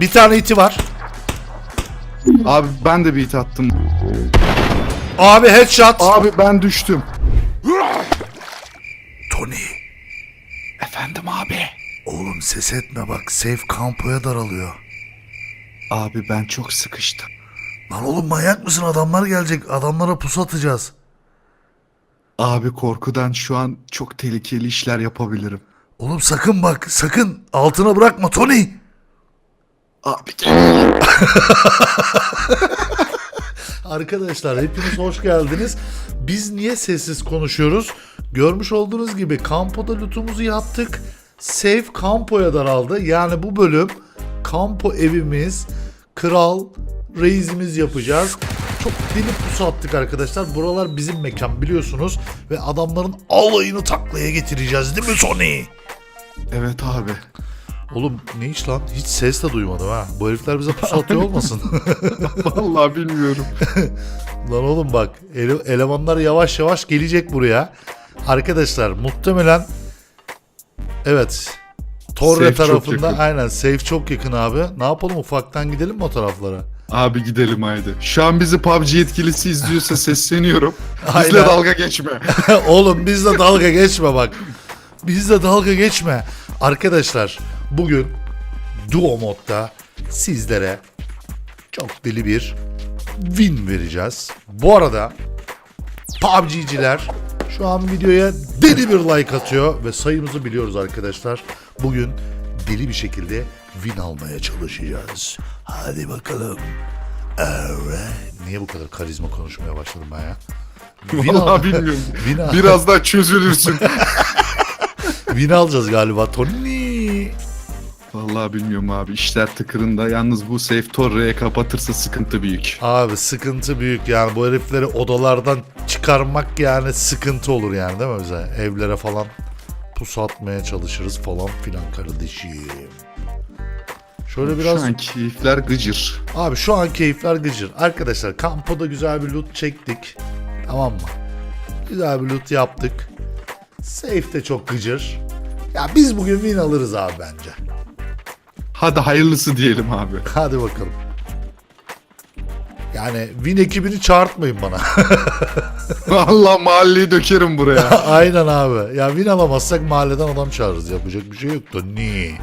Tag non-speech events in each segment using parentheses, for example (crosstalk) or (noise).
Bir tane iti var. Abi ben de beat attım. Abi headshot. Abi ben düştüm. Tony, Efendim abi. oğlum ses etme bak. Safe kampoya daralıyor. Abi ben çok sıkıştım. Lan oğlum manyak mısın? Adamlar gelecek. Adamlara pusu atacağız. Abi korkudan şu an çok tehlikeli işler yapabilirim. Oğlum sakın bak. Sakın. Altına bırakma Tony. Abi Arkadaşlar hepiniz hoş geldiniz. Biz niye sessiz konuşuyoruz? Görmüş olduğunuz gibi kampoda lootumuzu yaptık. Safe kampoya daraldı. Yani bu bölüm kampo evimiz, kral, reisimiz yapacağız. Çok deli pusu attık arkadaşlar. Buralar bizim mekan biliyorsunuz. Ve adamların alayını taklaya getireceğiz değil mi Sony? Evet abi. Oğlum ne iş lan? Hiç ses de duymadım ha. Bu herifler bize pusu atıyor olmasın? (laughs) Vallahi bilmiyorum. (laughs) Lan oğlum bak ele- elemanlar yavaş yavaş gelecek buraya. Arkadaşlar muhtemelen evet Torre Safe tarafında aynen safe çok yakın abi. Ne yapalım ufaktan gidelim mi o taraflara? Abi gidelim haydi. Şu an bizi PUBG yetkilisi izliyorsa (laughs) sesleniyorum. Bizle dalga geçme. oğlum bizle dalga geçme bak. Bizle dalga geçme. Arkadaşlar bugün Duo modda sizlere çok deli bir win vereceğiz. Bu arada PUBG'ciler şu an videoya deli bir like atıyor ve sayımızı biliyoruz arkadaşlar. Bugün deli bir şekilde win almaya çalışacağız. Hadi bakalım. Evet. Niye bu kadar karizma konuşmaya başladım ben ya? Win al- Vallahi bilmiyorum. (laughs) Win al- Biraz daha çözülürsün. (laughs) Win alacağız galiba Tony. Vallahi bilmiyorum abi. İşler tıkırında. Yalnız bu safe Torre'ye kapatırsa sıkıntı büyük. Abi sıkıntı büyük yani bu herifleri odalardan çıkarmak yani sıkıntı olur yani değil mi bize? Evlere falan pusu atmaya çalışırız falan filan kardeşim. Şöyle biraz Şu an keyifler gıcır. abi şu an keyifler gıcır. Arkadaşlar kampoda güzel bir loot çektik. Tamam mı? Güzel bir loot yaptık. Safe de çok gıcır. Ya biz bugün win alırız abi bence. Hadi hayırlısı diyelim abi. (laughs) Hadi bakalım. Yani Win ekibini çağırtmayın bana. (laughs) Vallahi mahalleyi dökerim buraya. (laughs) Aynen abi. Ya win alamazsak mahalleden adam çağırırız. Yapacak bir şey yok da ni.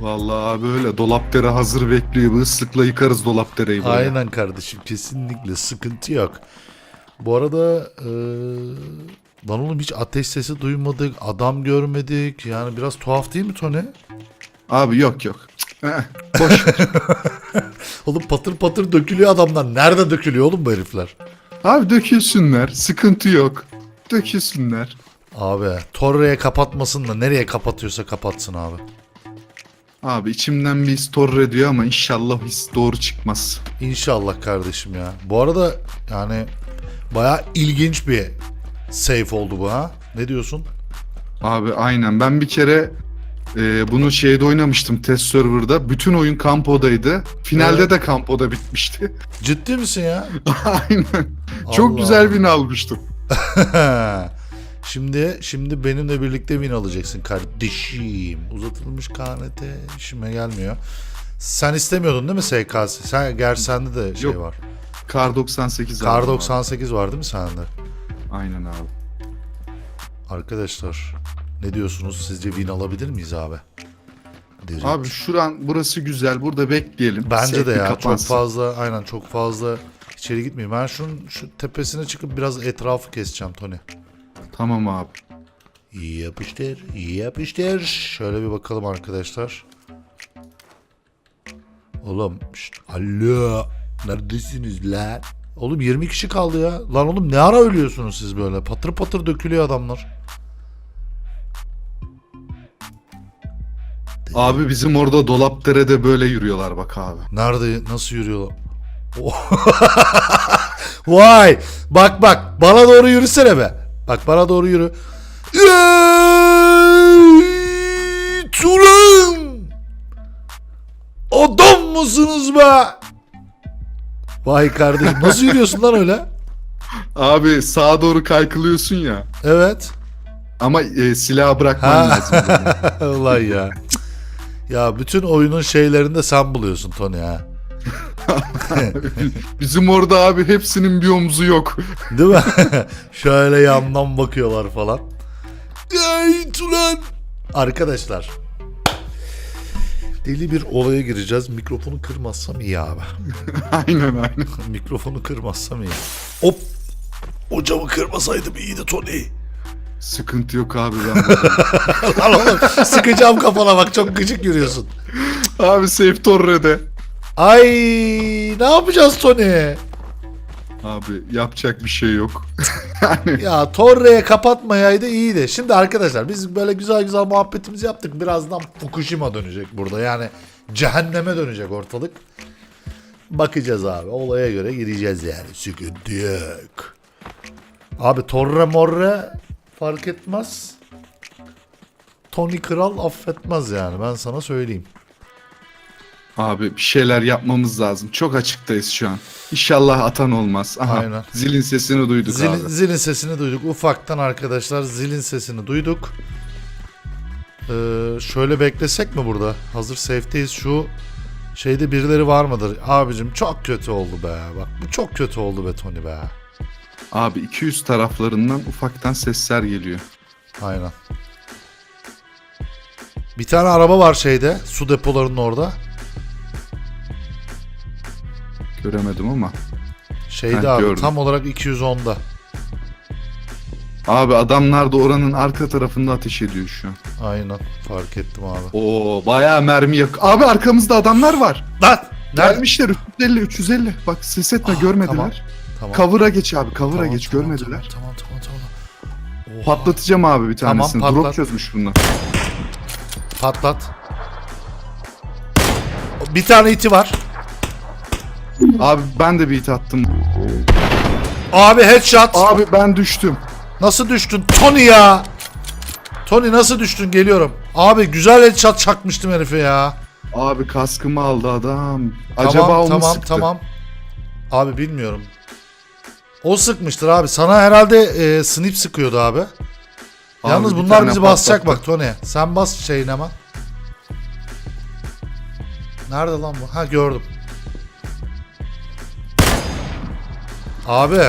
Vallahi abi öyle. Dolapdere hazır bekliyor. Bu ıslıkla yıkarız dolapdereyi buraya. Aynen kardeşim kesinlikle sıkıntı yok. Bu arada eee lan oğlum hiç ateş sesi duymadık. Adam görmedik. Yani biraz tuhaf değil mi Tony? Abi yok yok. Cık, eh, Boş. ver. (laughs) Oğlum patır patır dökülüyor adamlar. Nerede dökülüyor oğlum bu herifler? abi dökülsünler. Sıkıntı yok. Dökülsünler. Abi Torre'ye kapatmasın da nereye kapatıyorsa kapatsın abi. Abi içimden bir his torre diyor ama inşallah his doğru çıkmaz. İnşallah kardeşim ya. Bu arada yani baya ilginç bir safe oldu bu ha. Ne diyorsun? Abi aynen. Ben bir kere e, bunu şeyde oynamıştım test serverda. Bütün oyun kampodaydı. Finalde Evet. de kampoda bitmişti. (laughs) Ciddi misin ya? aynen. (laughs) Çok Allah güzel win almıştım. (laughs) şimdi şimdi benimle birlikte win alacaksın kardeşim. Uzatılmış KNT işime gelmiyor. Sen istemiyordun değil mi SKS? Sen gerçi sende de şey Yok. var. Kar 98 Kar aldım abi. 98 var değil mi sende? Aynen abi. Arkadaşlar ne diyorsunuz? Sizce win alabilir miyiz abi? Derin. Abi şuran burası güzel. Burada bekleyelim. Bence Safe de ya çok kapansın. fazla aynen çok fazla içeri gitmeyeyim. Ben şunun şu tepesine çıkıp biraz etrafı keseceğim Tony. Tamam abi. İyi yapıştır, iyi yapıştır. Şöyle bir bakalım arkadaşlar. Oğlum, şşt, alo, neredesiniz lan? Oğlum 20 kişi kaldı ya. Lan oğlum ne ara ölüyorsunuz siz böyle? Patır patır dökülüyor adamlar. Abi bizim orada Dolapdere'de böyle yürüyorlar bak abi. Nerede, nasıl yürüyorlar? (laughs) Vay, bak bak, bana doğru yürüsene be. Bak bana doğru yürü. Turan! Adam mısınız be? Vay kardeşim nasıl yürüyorsun lan öyle? Abi sağa doğru kaykılıyorsun ya. Evet. Ama e, silahı bırakman lazım. (laughs) Ulan ya. Ya bütün oyunun şeylerini de sen buluyorsun Tony ha. (laughs) Bizim orada abi hepsinin bir omzu yok. Değil mi? (laughs) Şöyle yandan bakıyorlar falan. Ey ulan! Arkadaşlar. Deli bir olaya gireceğiz. Mikrofonu kırmazsam iyi abi. (laughs) aynen aynen. Mikrofonu kırmazsam iyi. Hop! O camı kırmasaydım iyiydi Tony. Sıkıntı yok abi ben. (laughs) Lan oğlum sıkacağım kafana bak çok gıcık yürüyorsun. Abi Safe Torre'de. Ay ne yapacağız Tony? Abi yapacak bir şey yok. (laughs) Ya Torre'ye kapatmayaydı iyiydi. Şimdi arkadaşlar biz böyle güzel güzel muhabbetimizi yaptık. Birazdan Fukushima dönecek burada. Yani cehenneme dönecek ortalık. Bakacağız abi. Olaya göre gireceğiz yani. Sıkıntı yok. Abi Torre morre fark etmez. Tony Kral affetmez yani ben sana söyleyeyim. Abi bir şeyler yapmamız lazım. Çok açıktayız şu an. İnşallah atan olmaz. Aha, Aynen. Zilin sesini duyduk Zilin, abi. zilin sesini duyduk. Ufaktan arkadaşlar zilin sesini duyduk. Ee, şöyle beklesek mi burada? Hazır safe'teyiz. Şu şeyde birileri var mıdır? Abicim çok kötü oldu be. Bak bu çok kötü oldu be Tony be. Abi 200 taraflarından ufaktan sesler geliyor. Aynen. Bir tane araba var şeyde. Su depolarının orada. Göremedim ama. Şeyde Heh, abi gördüm. tam olarak 210'da. Abi adamlar da oranın arka tarafında ateş ediyor şu an. Aynen fark ettim abi. Oo bayağı mermi yak. Abi arkamızda adamlar var. Lan! Nerede? Gelmişler 350 350. Bak ses etme Ah, görmediler. tamam, Tamam. Kavura geç abi kavura Tamam, geç tamam, görmediler. Tamam tamam tamam. tamam. Oha. Patlatacağım abi bir Tamam, tanesini. patlat. Drop çözmüş bunlar. Patlat. Bir tane iti var. Abi ben de bir hit attım. Abi headshot. Abi ben düştüm. Nasıl düştün? Tony ya. Tony nasıl düştün? Geliyorum. Abi güzel headshot çakmıştım herife ya. Abi kaskımı aldı adam. Acaba tamam o mu tamam sıktı? tamam. Abi bilmiyorum. O sıkmıştır abi. Sana herhalde e, snip sıkıyordu abi. Abi Yalnız bunlar bizi basacak patlattı. bak Tony. Sen bas şeyin hemen. Nerede lan bu? Ha gördüm. Abi.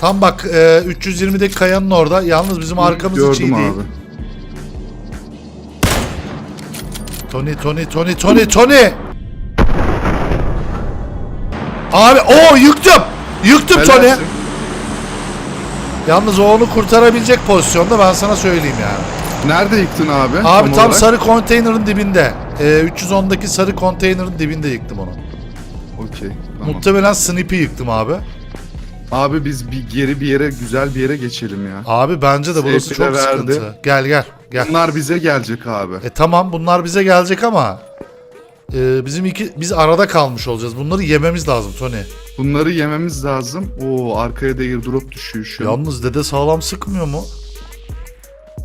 Tam bak e, 320'deki kayanın orada. Yalnız bizim arkamız hiç iyi Gördüm değil. abi. Tony Tony Tony Tony Tony. Abi o yıktım. Yıktım Tony. Helalsin. Yalnız o onu kurtarabilecek pozisyonda ben sana söyleyeyim yani. Nerede yıktın abi? Abi tam olarak? sarı konteynerin dibinde. Ee, 310'daki sarı konteynerin dibinde yıktım onu. Okey. Tamam. Muhtemelen Snippy yıktım abi. Abi biz bir geri bir yere güzel bir yere geçelim ya. Abi bence de burası çok verdi. sıkıntı. Gel gel gel. Bunlar bize gelecek abi. E tamam bunlar bize gelecek ama e, bizim iki biz arada kalmış olacağız. Bunları yememiz lazım Tony. Bunları yememiz lazım. Oo arkaya da airdrop düşüyor şu an. Yalnız dede sağlam sıkmıyor mu?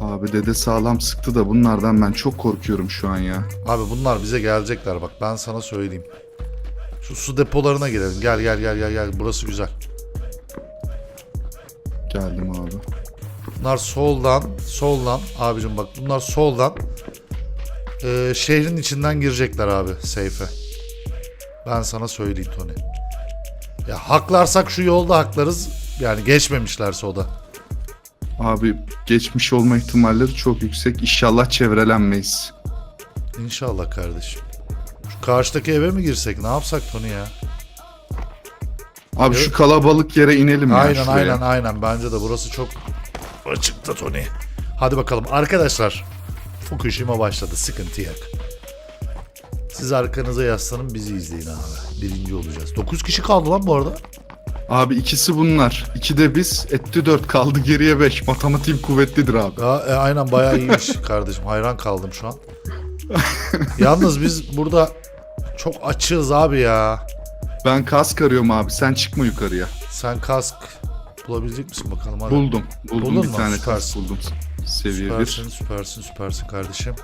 Abi dede sağlam sıktı da bunlardan ben çok korkuyorum şu an ya. Abi bunlar bize gelecekler bak ben sana söyleyeyim. Şu su depolarına girelim. Gel gel gel gel gel. Burası güzel. Geldim abi. Bunlar soldan, soldan abicim bak bunlar soldan e, şehrin içinden girecekler abi seyfe. Ben sana söyleyeyim Tony. Ya haklarsak şu yolda haklarız. Yani geçmemişlerse o da. Abi geçmiş olma ihtimalleri çok yüksek. İnşallah çevrelenmeyiz. İnşallah kardeşim. Şu karşıdaki eve mi girsek? Ne yapsak Tony ya? Abi Evet. şu kalabalık yere inelim ya Aynen şuraya. aynen aynen. Bence de burası çok açıkta Tony. Hadi bakalım arkadaşlar. Fukushima başladı. Sıkıntı yok. Siz arkanıza yaslanın bizi izleyin abi. Birinci olacağız. 9 kişi kaldı lan bu arada. Abi ikisi bunlar. İki de biz. Etti dört kaldı geriye beş. Matematiğim kuvvetlidir abi. Ya, e, aynen bayağı iyiymiş (laughs) kardeşim. Hayran kaldım şu an. Yalnız biz burada çok açığız abi ya. Ben kask arıyorum abi. Sen çıkma yukarıya. Sen kask bulabilecek misin bakalım hadi. Buldum. Buldum Buldun bir mu? tane kask Süpersin. buldum. Seviye Süpersin, bir. süpersin, süpersin kardeşim.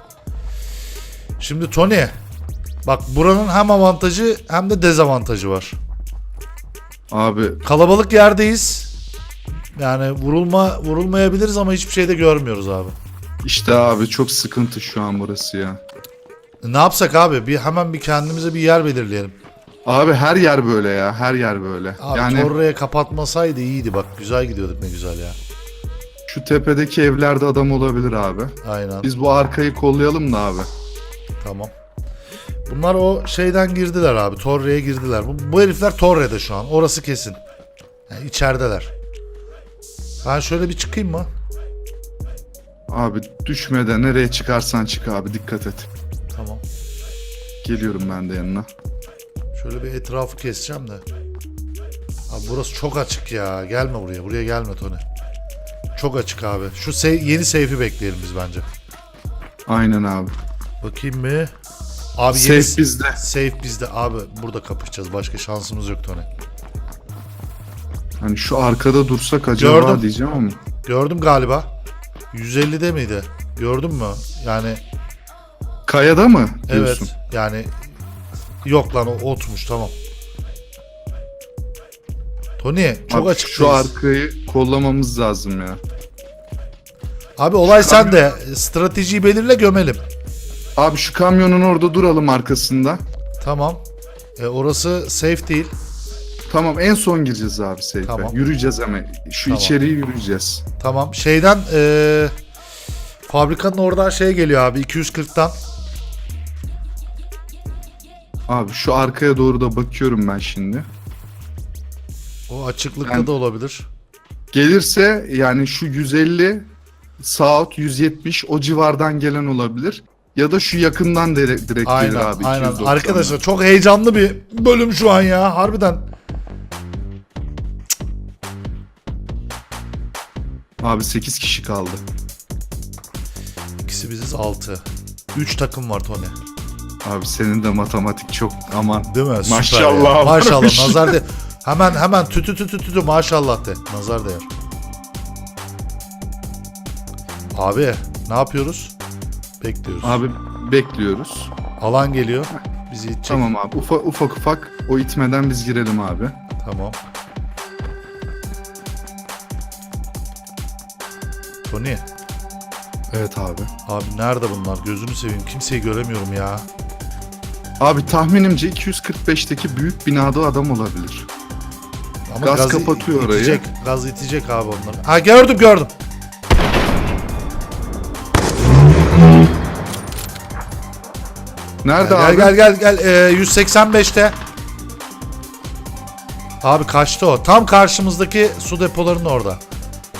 Şimdi Tony, bak buranın hem avantajı hem de dezavantajı var. Abi Kalabalık yerdeyiz. Yani vurulma vurulmayabiliriz ama hiçbir şey de görmüyoruz abi. işte abi çok sıkıntı şu an burası ya. Ne yapsak abi? Bir hemen bir kendimize bir yer belirleyelim. Abi her yer böyle ya. Her yer böyle. Abi yani Torre'ye kapatmasaydı iyiydi bak. Güzel gidiyorduk ne güzel ya. şu tepedeki evlerde adam olabilir abi. Aynen. Biz bu arkayı kollayalım da abi. Tamam. Bunlar o şeyden girdiler abi. Torre'ye girdiler. Bu, bu herifler Torre'de şu an. Orası kesin. Yani içerideler. Ben şöyle bir çıkayım mı? Abi düşmeden nereye çıkarsan çık abi dikkat et. Tamam. Geliyorum ben de yanına. Şöyle bir etrafı keseceğim de. Abi burası çok açık ya. Gelme buraya. Buraya gelme Tony. Çok açık abi. Şu se- yeni seyfi bekleyelim biz bence. Aynen abi. Bakayım mı? Abi Safe yeni bizde. Safe bizde. Abi burada kapışacağız. Başka şansımız yok Tony. Hani şu arkada dursak acaba Gördüm. diyeceğim ama. Gördüm galiba. 150'de miydi? Gördün mü? Yani Kayada mı evet. diyorsun? Yani yok lan o otmuş tamam. Tony çok Abi açık. Şu arkayı kollamamız lazım ya. Abi olay sende. Stratejiyi belirle gömelim. Abi şu kamyonun orada duralım arkasında. Tamam. E, orası safe değil. Tamam en son gireceğiz abi safe'e. Tamam. Yürüyeceğiz ama şu Tamam. içeriği yürüyeceğiz. Tamam. Şeyden e, fabrikanın oradan şey geliyor abi 240'tan. Abi şu arkaya doğru da bakıyorum ben şimdi. O açıklıkta Ben- da olabilir. Gelirse yani şu 150 South 170 o civardan gelen olabilir. Ya da şu yakından direkt, direkt gelir Aynen abi. aynen. 290'dan. Arkadaşlar çok heyecanlı bir bölüm şu an ya. Harbiden. Abi 8 kişi kaldı. İkisi biziz 6. 3 takım var Tony. Abi senin de matematik çok aman. Değil mi? Süper Maşallah ya. Maşallah. varmış. Nazar de. Hemen hemen tütü tütü tütü maşallah de. Nazar değer. Abi ne yapıyoruz? Bekliyoruz. Abi bekliyoruz. Alan geliyor. Bizi itecek. Tamam abi ufak ufak ufak o itmeden biz girelim abi. Tamam. Tony. Evet abi. Abi nerede bunlar? Gözünü seveyim. Kimseyi göremiyorum ya. Abi tahminimce 245'teki büyük binada adam olabilir. Ama Gaz gazı kapatıyor orayı. itecek, Gaz itecek abi onları. Ha gördüm gördüm. Nerede Gel abi? gel gel gel. Ee, 185'te. Abi kaçtı o. Tam karşımızdaki su depolarının orada.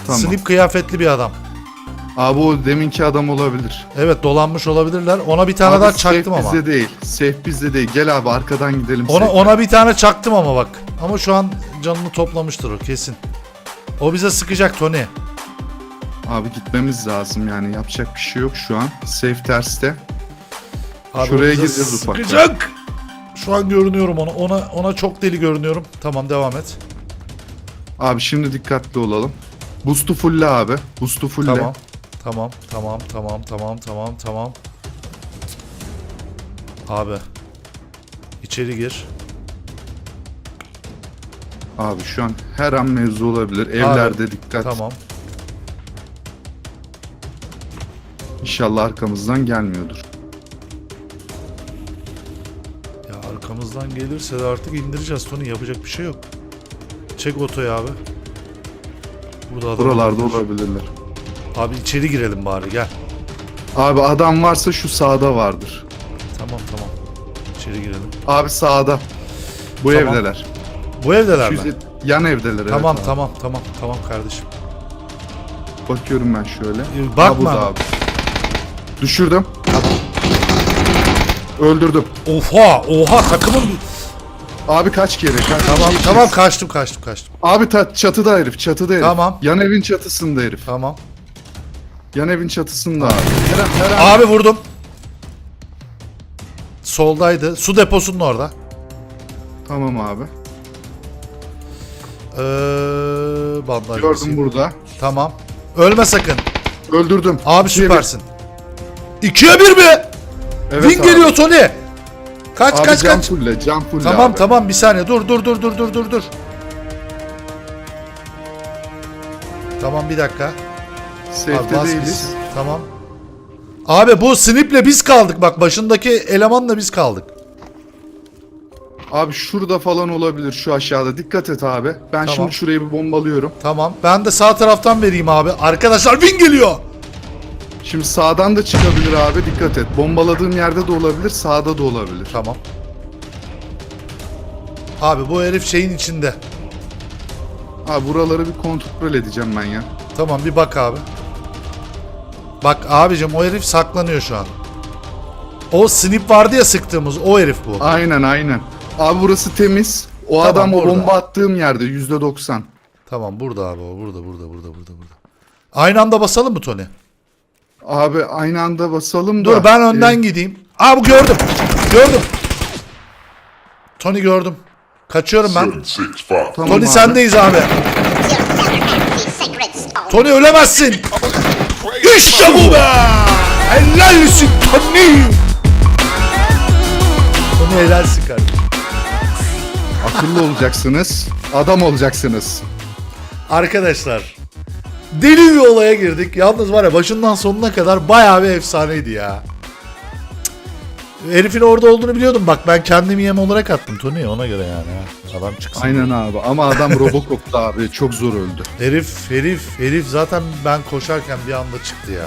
Tamam. Slip kıyafetli bir adam. Abi o deminki adam olabilir. Evet dolanmış olabilirler. Ona bir tane abi daha çaktım ama. bizde değil. Safe bizde değil. Gel abi arkadan gidelim. Ona safe. ona bir tane çaktım ama bak. Ama şu an canını toplamıştır o kesin. O bize sıkacak Tony. Abi gitmemiz lazım yani yapacak bir şey yok şu an. Safe terste. Abi Şuraya gireceğiz ufaktan. Sıkacak. Şu an görünüyorum ona. Ona ona çok deli görünüyorum. Tamam devam et. Abi şimdi dikkatli olalım. Boost'u fulle abi. Boost'u fulle. Tamam. Tamam, tamam, tamam, tamam, tamam, tamam. Abi. içeri gir. Abi şu an her an mevzu olabilir. Evlerde dikkat. Tamam. İnşallah arkamızdan gelmiyordur. Arkamızdan gelirse de artık indireceğiz Tony. Yapacak bir şey yok. Çek otoyu abi. Burada adam Buralarda olabilir. olabilirler. Abi içeri girelim bari gel. Abi adam varsa şu sağda vardır. Tamam tamam. İçeri girelim. Abi sağda. Bu Tamam. evdeler. Bu evdeler mi? yan evdeler. Tamam evet abi. tamam tamam tamam kardeşim. Bakıyorum ben şöyle. Ee, bakma. Ha, burada abi. Düşürdüm. Öldürdüm. Oha oha takımın Abi kaç kere? Kaç Tamam tamam kez. kaçtım kaçtım kaçtım. Abi ta- çatıda herif, çatıda herif. Tamam. Yan evin çatısında herif. Tamam. Yan evin çatısında abi. Her her Abi vurdum. Soldaydı. Su deposunun orada. Tamam abi. Ee, bandaj Gördüm basayım. burada. Tamam. Ölme sakın. Öldürdüm. Abi süpersin. İkiye bir mi? Evet Win abi. geliyor Tony. Kaç Abi kaç can kaç. fulle, can fulle Tamam abi. tamam bir saniye dur dur dur dur dur dur dur. Tamam bir dakika. Safe'de değiliz. gitsin. Tamam. Abi bu Snip'le biz kaldık bak başındaki elemanla biz kaldık. Abi şurada falan olabilir şu aşağıda. Dikkat et abi. Ben Tamam. şimdi şurayı bir bombalıyorum. Tamam ben de sağ taraftan vereyim abi. Arkadaşlar Win geliyor. Şimdi sağdan da çıkabilir abi. Dikkat et. Bombaladığım yerde de olabilir, sağda da olabilir. Tamam. Abi bu herif şeyin içinde. Abi buraları bir kontrol edeceğim ben ya. Tamam bir bak abi. Bak abicim o herif saklanıyor şu an. O snip vardı ya sıktığımız o herif bu. Aynen aynen. Abi burası temiz. O Tamam, adam o burada. bomba attığım yerde yüzde doksan. Tamam burada abi o burada burada burada burada burada. Aynı anda basalım mı Tony? Abi aynı anda basalım da. Dur ben önden e, gideyim. Aa bu gördüm. Gördüm. Tony gördüm. Kaçıyorum ben. Seven, six, five. tamam Tony abi. sendeyiz abi. Tony ölemezsin. İşte bu be. Helal olsun Tony. Tony helalsin kardeşim. Akıllı olacaksınız. Adam olacaksınız. Arkadaşlar deli bir olaya girdik. Yalnız var ya başından sonuna kadar bayağı bir efsaneydi ya. Cık. Herifin orada olduğunu biliyordum. Bak ben kendimi yem olarak attım Tony ona göre yani. Adam çıksın. Aynen abi. Ama adam Robocop'ta abi. Çok zor öldü. Herif herif herif zaten ben koşarken bir anda çıktı ya.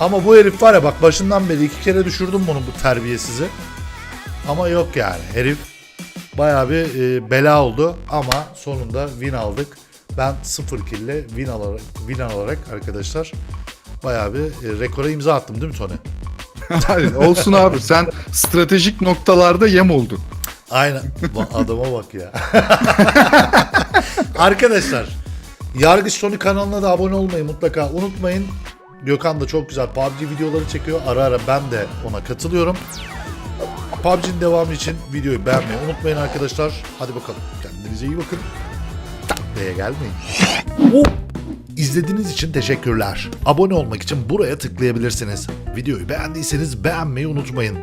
Ama bu herif var ya bak başından beri iki kere düşürdüm bunu bu terbiyesizi. Ama yok yani herif bayağı bir e, bela oldu ama sonunda win aldık. Ben sıfır kille win alarak, win alarak arkadaşlar bayağı bir e, rekora imza attım değil mi Tony? (laughs) Hayır, Olsun abi. Sen stratejik noktalarda yem oldun. Aynen. Adama bak ya. (laughs) Arkadaşlar Yargıç Tony kanalına da abone olmayı mutlaka unutmayın. Gökhan da çok güzel PUBG videoları çekiyor. Ara ara ben de ona katılıyorum. PUBG'nin devamı için videoyu beğenmeyi unutmayın arkadaşlar. Hadi bakalım. Kendinize iyi bakın. Taklaya gelmeyin. Hop. İzlediğiniz için teşekkürler. Abone olmak için buraya tıklayabilirsiniz. Videoyu beğendiyseniz beğenmeyi unutmayın.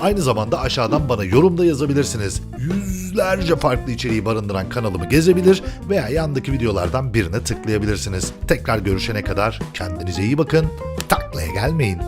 Aynı zamanda aşağıdan bana yorumda yazabilirsiniz. Yüzlerce farklı içeriği barındıran kanalımı gezebilir veya yandaki videolardan birine tıklayabilirsiniz. Tekrar görüşene kadar kendinize iyi bakın. Taklaya gelmeyin.